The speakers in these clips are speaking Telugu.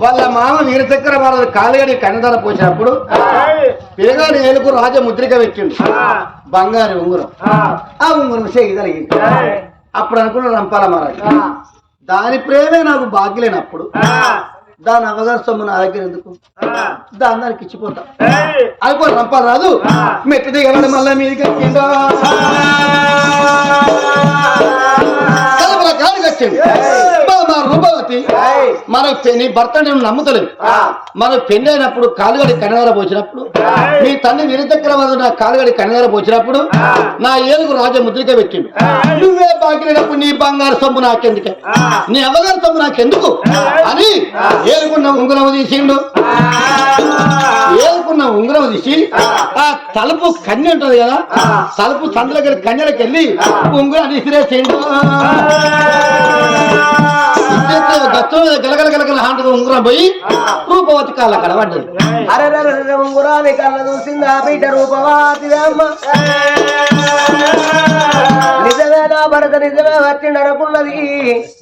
వాళ్ళ మామ వీరచక్ర భారత కాలుగడి కన్నదల పోసినప్పుడు పిల్లగాడి ఏలుకు రాజ ముద్రిక పెట్టిండు. బంగారు ఉంగరం. ఆ. ఉంగరం చేయి జరిగింది అప్పుడు అనుకున్న రంపాల మహారాజు. దాని ప్రేమే నాకు భాగ్యలేనప్పుడు దాని అవగాహన సొమ్ము నా దగ్గర ఎందుకు? దాని దానికి ఇచ్చిపోతా. అనుకో రంపాల రాదు మెట్టు దిగబడి మళ్ళీ మీదికి. కలపల కాడికి వచ్చింది మన పెళ్ళి భర్త నేను నమ్ముతలేదు. మన పెళ్ళి అయినప్పుడు కాలుగడి కన్నెర పోసినప్పుడు మీ తల్లి విరిచక్ర నా కాలుగడి కన్నెర పోసినప్పుడు నా ఏలుగు రాజ ముద్రిక పెట్టిండు నువ్వే బాగినప్పుడు నీ బంగారు సొమ్ము నాకెందుకే? నీ అమ్మగారు సొమ్ము నాకెందుకు? అని ఏలుకున్న ఉంగరం తీసిండు. ఏలుకున్న ఉంగరం తీసి ఆ. తలుపు కన్య ఉంటది కదా తలుపు సందుల దగ్గర కన్యలకు వెళ్ళి ఉంగరం తీసిరేసిండు గచ్చం మీద గలగల గలగల హాంటది ఉంగరం పోయి రూపవతి కాళ్ళ కడబడ్డది అరే ఉంగురాని కళ్ళ చూసిందా బిడ్డ రూపవాతి నిజమే నా భరత నిజమే వచ్చిండు అనుకున్నది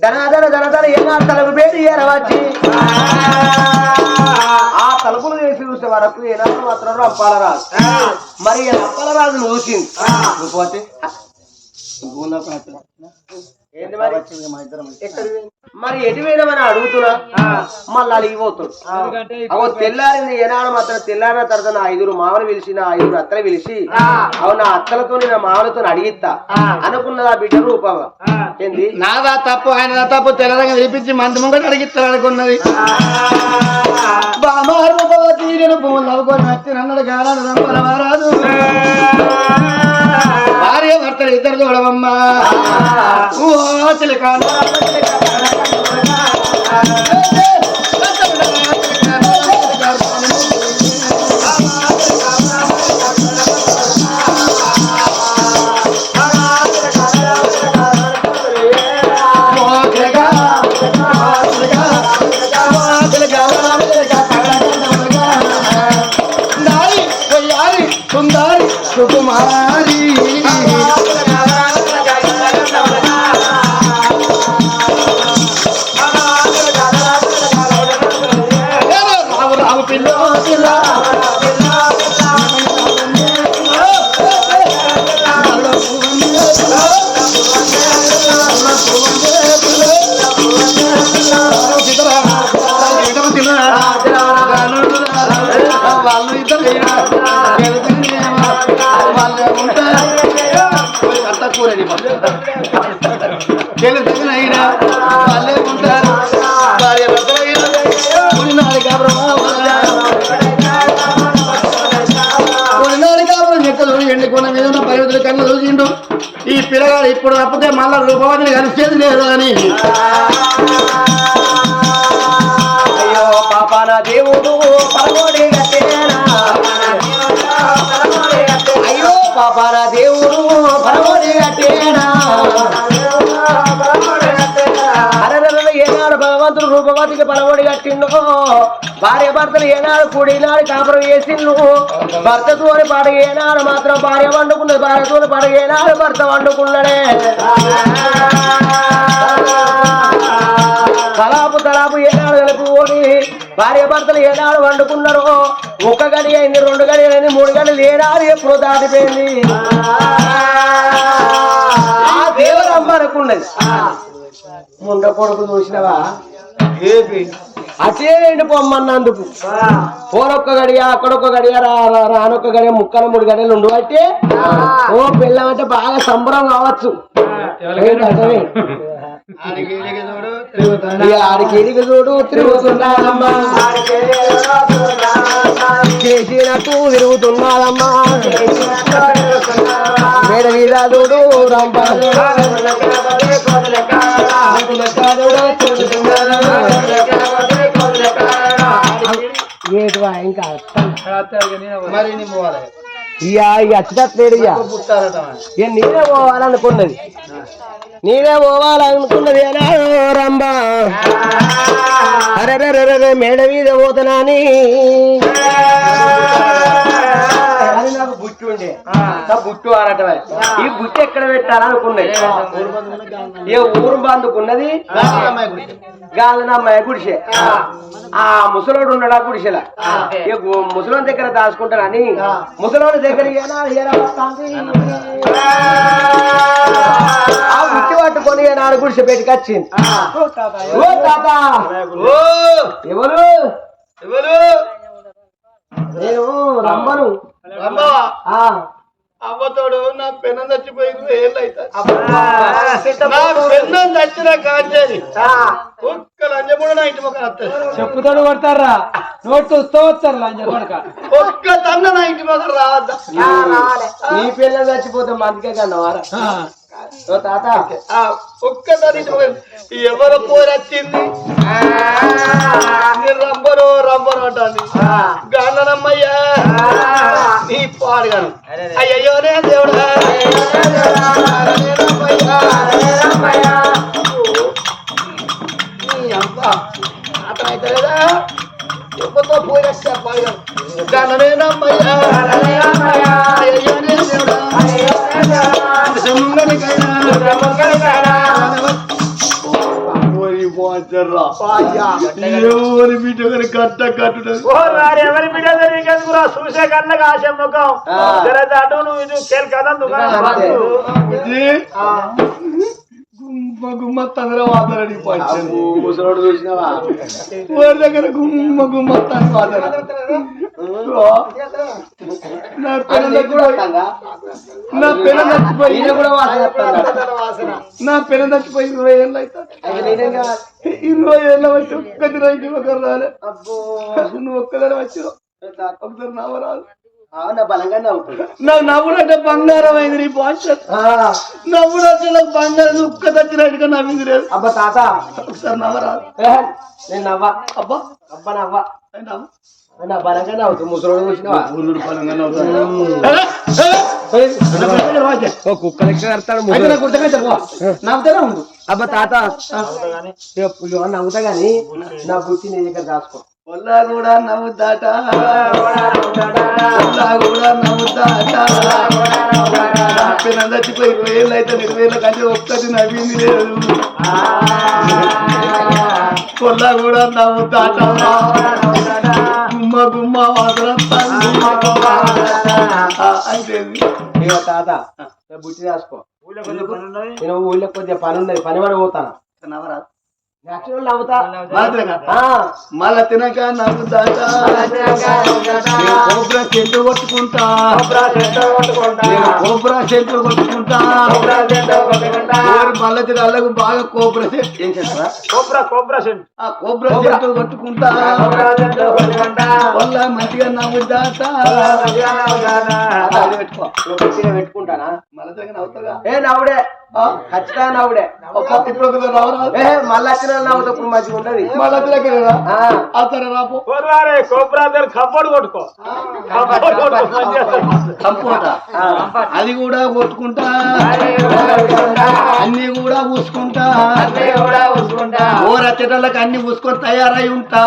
ధనాధన ధనధన ఏమా తలకు పేరు వచ్చి ఆ తలుపులు చేసి చూసే వరకు ఏనాడు మాత్రం రంపాలరాజు మరి రంపాలరాజు చూసింది? రూపవతి మరి? ఎటు వేయమని అడుగుతున్నా? మళ్ళీ అలిగిపోతాడు తెల్లారింది ఏనాడు మాత్రం తెల్లారిన తర్వాత నా ఐదుగురు మామలు పిలిచి నా ఐదుగురు అత్తలు పిలిచి అవు నా అత్తలతో నా మామలతో అడిగిస్తా అనుకున్నదా బిడ్డ రూపవ ఏంది? నాదా తప్పు ఆయన తప్పు తెల్లరంగా తెప్పించి మంది ముంగట అడిగిస్తారు అనుకున్నది. బామా రూపవతి నేను భూములు నవ్వుకొని భర్తలు ఇద్దరు చూడవమ్మా. ఓ పరిమితులు ఈ పిల్లగాడు ఇప్పుడు తప్పితే మళ్ళా రూపవతిని కలిసేది లేదు అని. అయ్యో పాపాల దేవుడు పరమోడి అయ్యో పాపాల దేవుడు పరమోడి గట్టేనా ఏనాడు భగవంతుడు రూపవతికి పలవడి కట్టిండు భార్య భర్తలు ఏనాడు కూడినాడు కాపురం వేసిండు భర్తతో పాట ఏనాడు మాత్రం భార్య వండుకున్నది భార్యతో పాట ఏనాడు భర్త వండుకున్నాడే తలాపు తలాపు ఏనాడు కలుపుకొని భార్య భర్తలు ఏనాడు వండుకున్నారో ఒక్క గడి అయింది రెండు గడి అయింది మూడు గడిలు ఏనాడు ఎప్పుడు దాటిపోయింది. ఆ దేవరమ్మ అనుకున్నది. ముండ కొడుకు చూసినవా? ఏపి. అటే పొమ్మన్నందుకు. పోరొక్క గడియ అక్కడొక్క గడియ రానొక్క గడియ ముక్కల మూడు గడియలు ఉండు అంటే ఓ పిల్లం అంటే బాగా సంబరం కావచ్చు. ఆడికి చూడు తిరుగుతున్నాడమ్మా చేసినట్టు తిరుగుతున్నాడమ్మా మేడ మీద చూడు రంప. ఏటివా ఇంకా మరి ఇక ఇక అచ్చట్లేడు ఇక పుట్టారట ఇక నేనే పోవాలనుకున్నది. నేనే పోవాలనుకున్నది రంబ అరే మేడ మీద పోతనాని అది నాకు బుట్టు ఉండే. ఆ. బుట్టు ఆడటమే ఈ బుట్టు ఎక్కడ పెట్టాలనుకున్నాయి ఏ ఊరు బందుకున్నది గాలనమ్మాయి గుడిసె. ఆ. ముసలోడు ఉన్నాడా గుడిసెల. గు- ముసలోని దగ్గర దాచుకుంటానని ముసలోని దగ్గర? ఆ. బుట్టి పట్టుకొని ఏనాడు గుడిసె పెట్టుకొచ్చింది ఓ తాత ఓ ఎవరు? ఎవరు? నేను రమ్మను అమ్మతోడు నా పెన్నం చచ్చిపోయింది ఏళ్ళు అవుతుంది నా పెన్నం చచ్చిన కాచేది. ఒక్క లంజముడు నా ఇంటి మొక్క వస్తుంది చెప్పుతాడు కొడతారా? నోట్ వస్తూ వస్తారు లంజ కొడక. ఒక్క తన్న నా ఇంటి మొక్క రావద్దా? నీ పిల్ల చచ్చిపోతే మందికే కన్నవారా తాత. ఆ, ఒక్క తన ఇంటి మొక్క ఎవరు పోరొచ్చింది నీ రంబరు రంబరు అంటాను గానమ్మయ్యా నీ పాడుగాను అయ్యయ్యో నే దేవుడా. ఎవరితో పోయినట్టు పాడుగాను గణనేనమ్మయ్యా అయ్యయ్యో బాజర్రా ఎవరి బిడ్డ గారి కట్ట కట్టుడు ఎవరి బిడ్డ నీకెందుకురా చూసే కళ్ళకి ఆశ ముఖం. దాటు నువ్వు ఇది కేల్ కదా. గుమ్మ గుమ్మ తొందర వాదరడి అబ్బో, ముసలోడు చూసినావా? ఊరి దగ్గర గుమ్మ గుమ్మ తన వాదర నా పిల్లలు నీకు కూడా? నా పిల్లలు చచ్చిపోయి? నా పిల్లలు చచ్చిపోయి ఇరవై ఏళ్ళు అయితే? ఇరవై ఏళ్ళ వచ్చి ఒక్కటి రైతు ఒకరు రాలే. నువ్వు ఒక్కదాని వచ్చినావు. ఒకసారి నవ్వరాదు. అవునా బలంగా నవ్వుతుంది నా నవ్వులంటే బంగారం అయింది నీ భాష ఆ, నవ్వుడు వచ్చిన బంగారం ఒక్క తచ్చినట్టుగా నవ్వింది లేదు. అబ్బా తాత. ఒకసారి నవ్వరాదు. ఏ, నేను నవ్వా. అబ్బా. అబ్బా నవ్వా. నవ్వు. నా బలంగా నవ్వుతుంది ముసలోడు చూసినావా ఊరు రూపాయలంగా నవ్వుతాడు. ఉమ్. ఏ, ఏ, నా పెద్దగా రాజే. ఓ కుక్క లెక్క కడతాడు. నవ్వుతానే ఉండు. అబ్బా తాత. నవ్వుతా గాని నా బుద్ధి నీ దగ్గర దాచుకో. ఒళ్ళ కూడా నవ్వుతాట. ఒళ్ళ కూడా నవ్వుతాట. ఇరవై ఏళ్ళు అయితే ఇరవై ఏళ్ళ కంటే ఒక్కటి నవ్వింది లేదు. కొల్ల కూడా నవ్వుతాట. గుమ్మ అయితే ఇక తాత దాచుకో నేను ఊళ్ళో కొద్దిగా పని ఉన్నది పని పడి పోతాను? నవ్వరాదు మళ్ళా తినక నేను కోబ్రా చెట్టు కొట్టుకుంటా. కోబ్రా చెట్టు కొట్టుకుంటా. మళ్ళా తిన అల్లకు బాగా కోబ్రా చెట్టు. ఏం చేస్తారా కోబ్రా కోబ్రా సెంట్ ఆ కోబ్రా చెట్టు కొట్టుకుంటా. వల్ల మంచిగా నవ్వుతాట. అది పెట్టుకో. నువ్వు పెట్టుకుంటానా? మళ్ళా తినక నవ్వుతాగా ఏ నవ్వుడే. ఖచ్చితంగా నవ్వుడే. ఇప్పుడు మళ్ళీ నవ్వుతా ఇప్పుడు మంచిగా ఉండదు. మళ్ళా తినక రాపో. కొట్టుకో. అది కూడా కొట్టుకుంటా. అన్ని కూడా పూసుకుంటా. ఓ అన్ని పూసుకొని తయారై ఉంటా.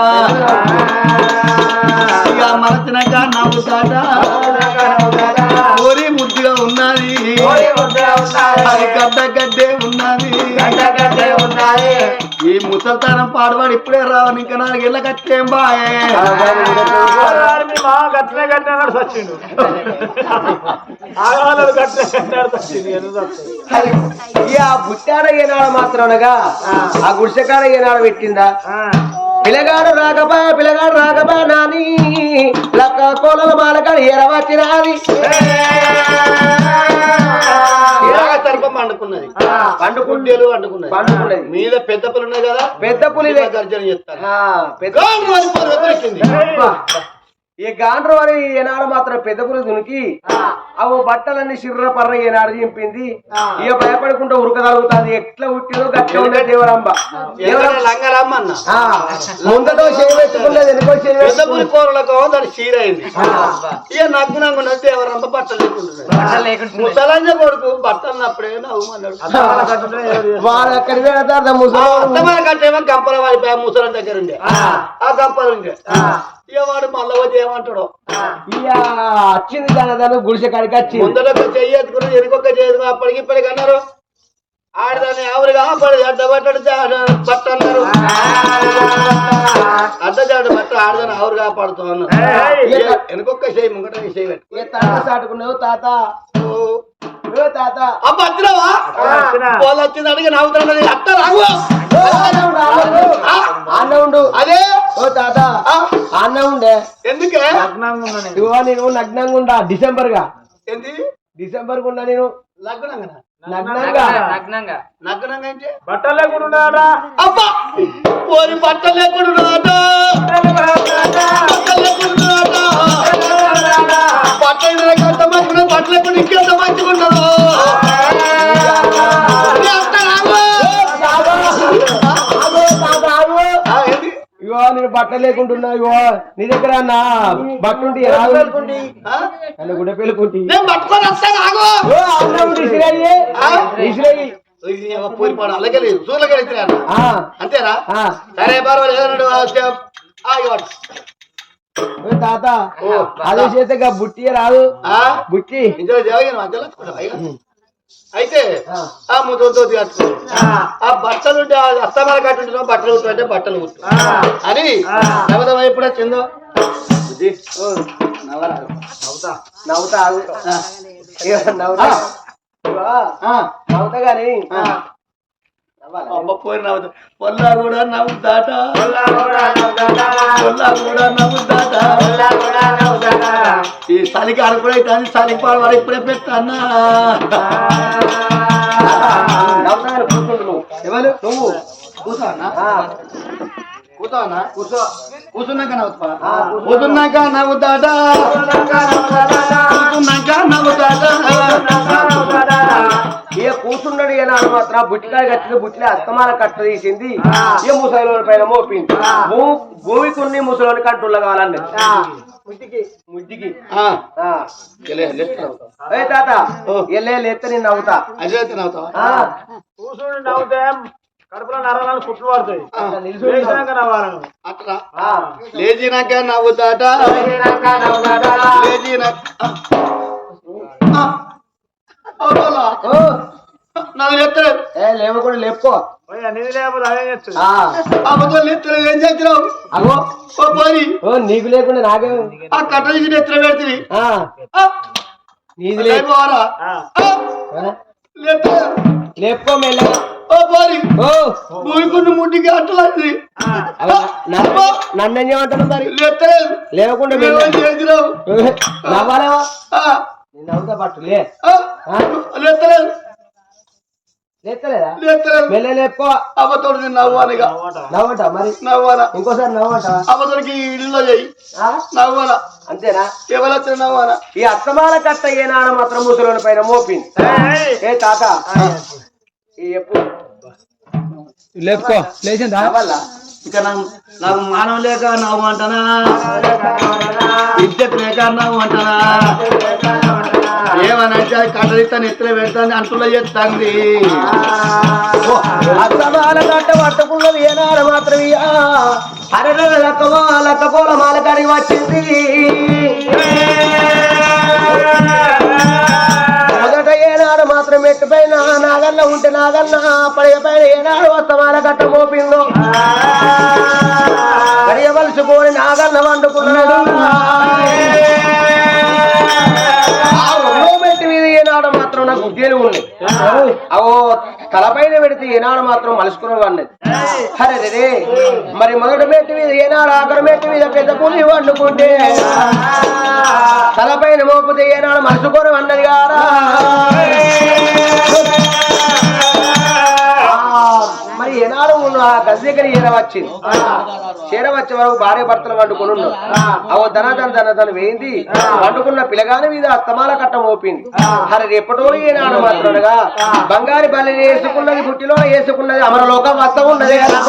ఇక మనసినాక నవ్వుతాట అది గడ్డ గడ్డే ఉన్నది. ఈ ముసల్తనం పాడవాడు ఇప్పుడే రావని ఇంకా నాలుగేళ్ళ కట్టేం బాయే. గట్లే కట్టినాడు సచ్చిండు? ఇక ఆ బుట్టాడ ఏనాడు మాత్రమనగా ఆ. గుడిసెకాడ ఏనాడు పెట్టిందా? ఆ, పిల్లగాడు రాకబా పిల్లగాడు రాకబా నాని లక్క కోలల మాలకాడు ఎరవచ్చినది ఇలాగ తరపం పండుకున్నది. పండుకుంటే గుడ్డేలు పండుకున్నది. పండుకున్నది. మీద పెద్ద పిల్లలు ఉన్నాయి కదా? పెద్ద పులిలే. గర్జన చెప్తాను. ఆ, పెద్ద ఈ గాండ్రు వారి ఏనాడు మాత్రం పెద్ద పులి దునికి అవు బట్టలన్నీ శిర్ర పర్ర ఏనాడు చింపింది. ఇక భయపడకుండా ఉరకగలుగుతుంది ఎట్లా ఉట్టిదో గట్ల ఉండే ఆ, ముందటో చేయి పెట్టుకున్నది వెనుకో చేయి కూరలకు దాని చీర అయింది. ఇక నగ్గు నగ్గు ఎవరంత బట్టలు ముసలంజ కొడుకు బట్టలు వాడు అక్కడికి వెళ్తారు ముసలి అత్తమాల కంటే ఏమో గంపల వాడిపోయా ముసలం దగ్గర ఉండే. ఆ. గంపలు ఉండే. ఇక వాడు మళ్ళీ వచ్చి ఏమంటాడు? ఇక వచ్చింది దాని గుడిసె కాడికి వచ్చింది ముందరొక చెయ్యి ఎత్తుకుని ఎనుకొక చేయదు అప్పటికి ఇప్పటికి అన్నారు. ఆడదాన్ని ఆవురుగా పడి అడ్డ పట్టడు బట్ట అన్నారు. అడ్డజాడు బట్ట ఆడదాన్ని ఆవురు కాపాడుతూ అన్నారు. వెనుకొక్క చేయి ముంగట చేయి తాత సాటుకున్నావు తాత? ఓ వచ్చినావా. వాళ్ళు వచ్చింది అడిగి నవ్వుతున్నది అన్న ఉండు, అదే? ఓ తాత. ఆ, అన్న ఉండే. ఎందుకే? లగ్నంగా నేను. నగ్నంగా ఉండా డిసెంబర్గా ఏంది? డిసెంబర్ ఉన్నా నేను. లగ్నంగా. అంటే బట్టలు లేకుండా ఉన్నాడా? అబ్బా! పోరి బట్టలు లేకుండా ఉన్నదట. బట్టలు లేకుండా ఉన్నదట. బట్టలు లేకుండా ఇంకెంత మంచిగా ఏంది? ఇగో నేను బట్టలు లేకుంటున్నా ఇగో నీ దగ్గర నా బట్టుంటి? నన్ను గుడ్డ పెళ్ళుకుంటి. నేను పట్టుకొని వస్తా రాగు. ఓ అన్న ఉండి ఇసిరేయి. ఆ? ఇసిరేయి. ఇది ఏమో పోరి పాడు. అలాగే లేదు. సూర్లకి వెళ్తున్నాను ఆ, అంతేనా? ఆ. సరే పర్వాలేదు తాత. అదే చేస్తే బుట్టి రాదు. ఆ? బుట్టి. అయితే ఆ. ముద్రతో కట్టుకో ఆ. బట్టలు అస్తమాల కట్టుంటున్నావు బట్టలు కుట్టు అంటే బట్టలు కుట్టు అని నవదం ఎప్పుడు వచ్చిందో. నవ్వుతా. నవ్వుతా నవ్వుతా. నవ్వుతా గాని అబ్బ పోయి నవ్వుతా పొల్లా కూడా నవ్వుతాట పొల్లా కూడా కూడా నవ్వుతాట కూడా? ఈ చలికి అడుగుడైతే అని చలికి పాడు వాడు ఇప్పుడే పెట్టానా? ఎవరు? నువ్వు? కూర్చోనా? కూర్చోనా? కూర్చో. కూర్చున్నాక నవ్వుతా. ఆ, కూర్చున్నాక నవ్వుతాట ఇక కూర్చున్నాడు ఏనాడు మాత్రం బుట్టికాయ కట్టిన బుట్టిలో అస్తమాన కట్ట తీసింది. ఏ ముసలిలోని పైన మోపింది. భూమి కొన్ని ముసలోని కంట్రోల్ కావాలండి. ముద్దికి. ఏ తాత ఎల్లే లేస్తే నేను నవ్వుతా. అజయ్ నవ్వుతావా? కూర్చుని నవ్వుతే. కడుపులో నరాలు కుట్లు పడతాయి. లేచినాక. అట్లా. లేచినాక నవ్వుతాట. నాకు లేవకుండా లేపుకో. లేకుండా నాకే ఆ కట్ట తీసి ఎత్తున పెడుతుంది. ఆ, నీది లే. ఆ. ఆ, లేస్తలేదు లేపుకో మెల్లగా. ఓ పోరి. ఓ. భూమికుండు ముట్టికి అట్లది అగో, నా- నన్ను- నన్ను ఏం చేయమంటాను మరి? లేస్తలేదు లేవకుండా నువ్వేం మెల్లగా చేస్తున్నావు ఏ, నవ్వాలేవా ఆ, నేను నవ్వుతా పట్టు లే. ఆ, ఆ, లేస్తలేదు లేస్తలేదా లేస్తలేదు మెల్ల లేపుకో. అబద్ధం నవ్వాలిగా. నవ్వట మరి? నవ్వాలా. ఇంకోసారి నవ్వట అబద్ధానికి ఇల్లు చేయి ఆ? నవ్వాలా. అంతేనా? నవ్వాలా. ఈ అత్తమాల కట్ట ఏనాడు మాత్రం ముసలోని పైన మోపింది? ఏయ్. ఏ తాత? లేపుకో లేచిందా? ఇక నాకు లేక నవ్వు అంటానా? ఇద్దరు లేక నవ్వు అంటానా? ఏమనంటే కట్టడిస్తాను ఎత్తులో పెడతాను అంటులో చెప్తాంది అత్తమాల కట్ట పట్టుకున్నది ఏనాడు మాత్రం. అరే లక్కపోల మాల కాడికి వచ్చింది. మాత్రం మెట్టు పైన నాగన్న ఉంటే నాగన్న పడిగ పైన ఏనాడు అత్తమాల కట్ట మోపిందో. పడిగవలసిపోని నాగన్న వండుకున్నాడు. మాత్రం అవో తలపైన పెడితే ఏనాడు మాత్రం మలుసుకున్నావు అన్నది అరే రే మరి మొదటి మెట్టు మీద ఏనాడు ఆఖరి మెట్టు మీద పెద్ద పులి వండుకుంటే తలపైన మోపితే ఏనాడు మలుసుకోరు అన్నది కారా? ఉన్న ఆ గది దగ్గర చేరవచ్చింది చేరవచ్చే వరకు భార్య భర్తలు వండుకొని ఉన్నావు అవో ధనధన ధనధన వేయింది. వండుకున్న పిల్లగాని మీద అస్తమాల కట్ట మోపింది. అరే ఎప్పటో ఏనాడు మాత్రముగా బంగారు బలి వేసుకున్నది బుట్టిలో వేసుకున్నది అమరలోకం వస్త ఉన్నది కదా.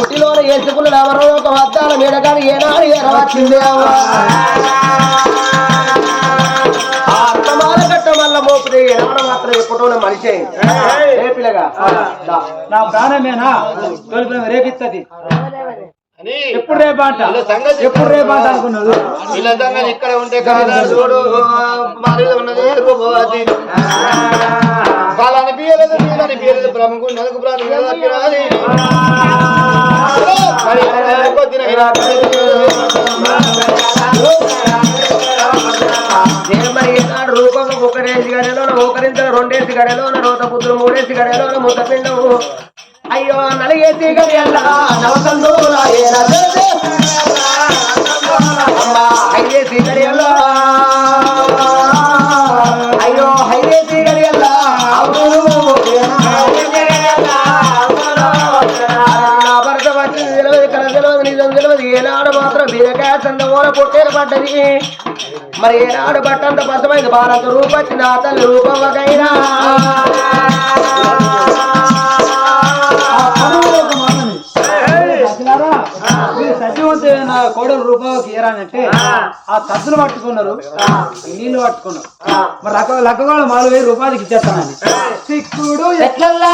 పిల్లగాన్ని బుట్టిలోనే వేసుకున్నది అమరలోకం వద్దాల మీడగాని ఏనాడు ఎరవచ్చింది అవ్వ ఆ అత్తమాల కట్ట మల్ల మోపుదే విషయం ఏ పిల్లగా? దా. నా ప్రాణమేనా? తోలిపోయిన రేపిత్తది అని ఎప్పుడు రేపు అంట వీళ్ళ సంగతి ఎప్పుడు రేపు అంట అనుకున్నాడు? వీళ్ళందరూ ఇక్కడ ఉంటే కాదా చూడు. మరి ఉన్నది రూపవతి బ్రహ్మకు ప్రాణి నేను మరి ఈనాడు రూపం ఒకరేసి గడలో ఒకరింతల రెండేసి గడలో రోత పుత్రులు మూడేసి గడలో ముద్ద పిండవు అయ్యో నలిగేసి గడియల్లా నవకందోలాయేన తెలిసే. అమ్మా హైదేసి గడియల్లా ఏనాడు మాత్రం బీరకాయ చందమూల పొట్టేరు పడ్డది. మరి ఏనాడు పట్టంత పసమైంది భారత రూపచ్చిన తల్లి రూపవకైనా. సజ్జనారా, మీరు సత్యవంతమైన కోడలు రూపాయకి ఇయ్యరానంటే ఆ. సద్దులు పట్టుకున్నారు. నీళ్ళు పట్టుకున్నారు. మరి లక్క లక్క కూడా నాలుగు వేలు రూపాయలకి ఇచ్చేస్తానని సిక్కుడు ఎట్లల్లా?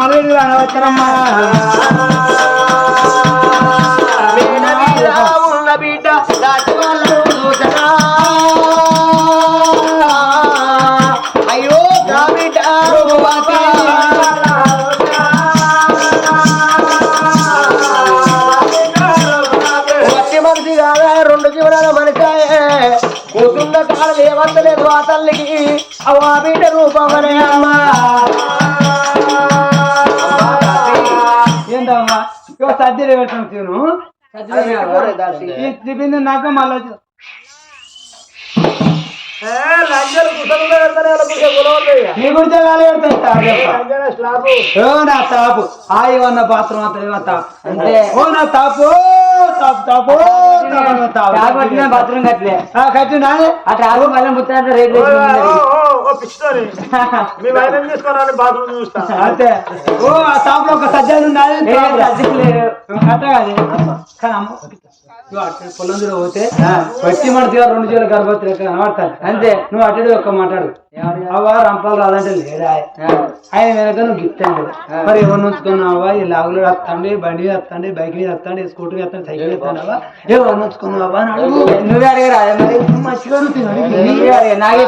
మాలేడు అనవచ్చరమ్మా ఉన్న బిడ్డ దాటి వాళ్ళు చూసరా. అయ్యో నా బిడ్డ మనిషి కాదా రెండు జీవనాల మనిషి కూతున్న కాలం ఏమంతలేదు ఆ తల్లికి. అవ్వ బిడ్డ రూపమనే అమ్మా. ఇక సర్జరీ పెట్టడం తీను ఈ తిప్పింది నాకు మళ్ళీ నీ పెడతాయి నా తాపు. హాయి ఉన్న అంతే. ఓ నా తాపు తాపు తాపు. తాపు బాత్రూమ్ కట్టలే. కట్టినా అట్లా ఆగు మళ్ళీ ముత్తాంత రేట్ ఓ పిచ్చితోని. మీ వైద్యం తీసుకోరాని బాత్రూమ్ చూస్తా. అంతే. ఓ ఆ తాపులో ఒక సజ్జలు అటు పొలందులో పోతే వచ్చి మన రెండు జీవుల గర్భవతి కనబడతాను అంతే. నువ్వు అటు ఒక్క మాట్లాడు అవ్వ రంపాలు రాదంటే లేదా. ఆయన వెనక నువ్వు గిఫ్ట్ అంటే మరి ఎవరిని ఉంచుకున్నావా ఈ లాగులో వస్తాండి బండి మీద వస్తాండి బైక్ మీద వస్తాండి స్కూటర్ మీద వస్తాండి సైకిల్ వస్తానవా అని అడుగు. నువ్వే అడిగరా? మంచిగా నాకు.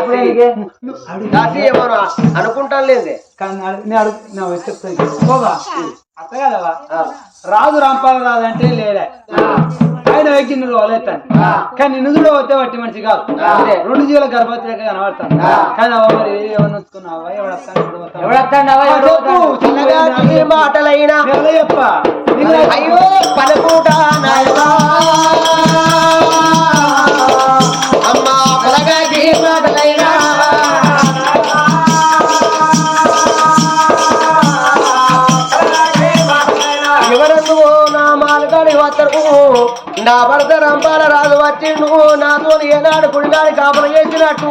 ఎప్పుడు అడుగు. అనుకుంటాను లేదే కానీ నేను అడుగు. నా వచ్చి చెప్తాను. అత్త కదవా రాజు రాంపాల రాదంటే లేడా ఆయన వ్యక్తి నువ్వు వదిలేస్తాను. కానీ నిన్ను పోతే వట్టి మనిషి కాదు. రెండు జీవుల గర్భవతి లెక్క కనబడతాను కానీ అవ్వ మరి మాటలైనా. అయ్యో పలుకుట నాయనా. నా భర్త రంపాల రాజు వచ్చిండు నాతో ఏనాడు కుడినాడు కాపురం చేసినట్టు.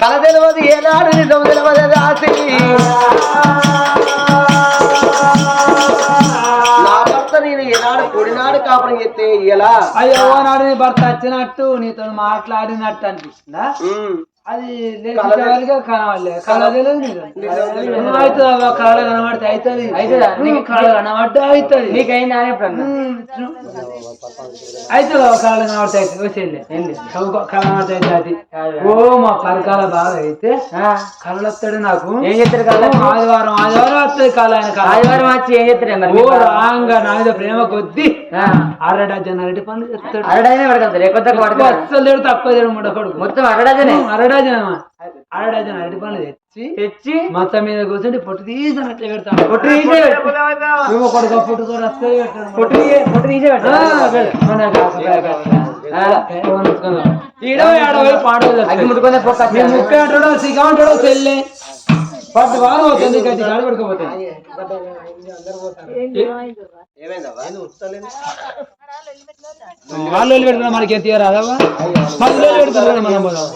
కల తెలియదు ఏనాడు నిజం తెలియదు రాసి కాపురం ఎలా? అయ్యో నాడు నీ భర్త వచ్చినట్టు నీతో మాట్లాడినట్టు అనిపిస్తుందా? అది లేచిగా కనవలే కళ తెలియదు నీకు. అవుతుంది అవ్వ, కళ కనబడితే అవుతుంది. అవుతుందా? నీకు కళ కనబడితే అవుతుంది. నీకైందా అని ఎప్పుడన్నా అయితే కళ కనబడితే అవుతుంది. వచ్చేది కళ కనబడితే అయితే అది. ఓ మా పరకాల బాగా అయితే ఆ, కళలు వస్తాడు నాకు. ఏం చేస్తారు కళ ఆదివారం ఆదివారం వస్తుంది ఆయన కళ ఆదివారం వచ్చి ఏం ఓ రాంగా నా మీద ప్రేమ కొద్ది అర డజన్ అరటి పనులు చెప్తాడు అరడజనే పడతారు ఎక్కువ అస్సలు లేడు తక్కువ లేడు ముడ కొడుకు మొత్తం అరడజనే అర డజన్ అర డజన్ అరటి పనులు తెచ్చి తెచ్చి మొత్తం మీద కూర్చొని పొట్టు తీసి అట్లా పెడతాడు పొట్టు తీసే. నువ్వు కొడుకు పొట్టు కూడా వస్తే పొట్టు పొట్టు తీసే పెట్టు. ఆ, పెడు. మన కాసు, కాసు. ఆ, ఏమో ముట్టుకుందాం. ఈడో ఏడో పోయి పాడవదు అగ్గి ముట్టుకునే పొక్క నీ ముక్క అంటాడో సిగ అంటాడో చెల్లె పది వారం అవుతుంది గది కనబడుకోపోతుంది వాళ్ళు పెట్టుకున్నా మనకి ఎత్తి రాదవ్వా పది రోజులు పెట్టుకున్నా మనం పోదాం.